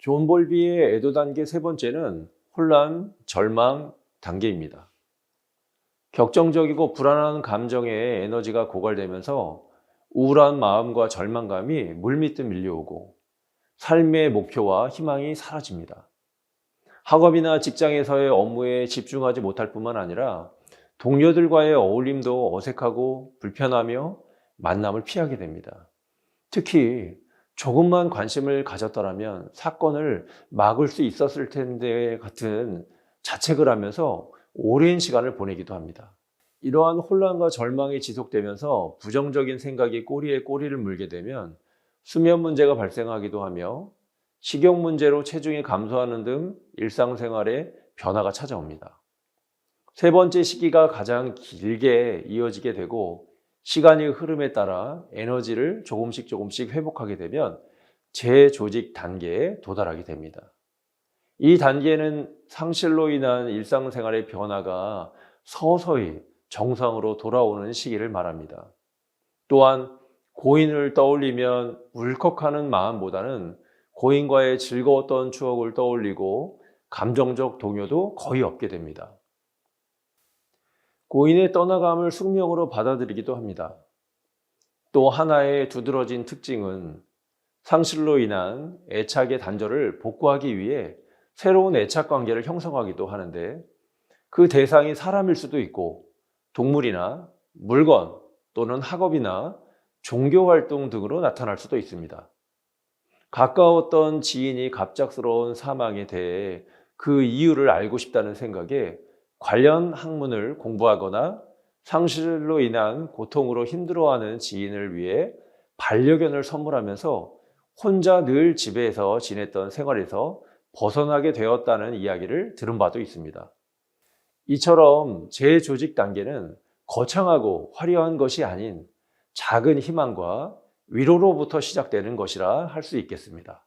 존 볼비의 애도 단계 세 번째는 혼란, 절망 단계입니다. 격정적이고 불안한 감정에 에너지가 고갈되면서 우울한 마음과 절망감이 물밀듯 밀려오고 삶의 목표와 희망이 사라집니다. 학업이나 직장에서의 업무에 집중하지 못할 뿐만 아니라 동료들과의 어울림도 어색하고 불편하며 만남을 피하게 됩니다. 특히 조금만 관심을 가졌더라면 사건을 막을 수 있었을 텐데 같은 자책을 하면서 오랜 시간을 보내기도 합니다. 이러한 혼란과 절망이 지속되면서 부정적인 생각이 꼬리에 꼬리를 물게 되면 수면 문제가 발생하기도 하며 식욕 문제로 체중이 감소하는 등 일상생활에 변화가 찾아옵니다. 세 번째 시기가 가장 길게 이어지게 되고 시간이 흐름에 따라 에너지를 조금씩 조금씩 회복하게 되면 재조직 단계에 도달하게 됩니다. 이 단계는 상실로 인한 일상생활의 변화가 서서히 정상으로 돌아오는 시기를 말합니다. 또한 고인을 떠올리면 울컥하는 마음보다는 고인과의 즐거웠던 추억을 떠올리고 감정적 동요도 거의 없게 됩니다. 고인의 떠나감을 숙명으로 받아들이기도 합니다. 또 하나의 두드러진 특징은 상실로 인한 애착의 단절을 복구하기 위해 새로운 애착 관계를 형성하기도 하는데 그 대상이 사람일 수도 있고 동물이나 물건 또는 학업이나 종교 활동 등으로 나타날 수도 있습니다. 가까웠던 지인이 갑작스러운 사망에 대해 그 이유를 알고 싶다는 생각에 관련 학문을 공부하거나 상실로 인한 고통으로 힘들어하는 지인을 위해 반려견을 선물하면서 혼자 늘 집에서 지냈던 생활에서 벗어나게 되었다는 이야기를 들은 바도 있습니다. 이처럼 재조직 단계는 거창하고 화려한 것이 아닌 작은 희망과 위로로부터 시작되는 것이라 할 수 있겠습니다.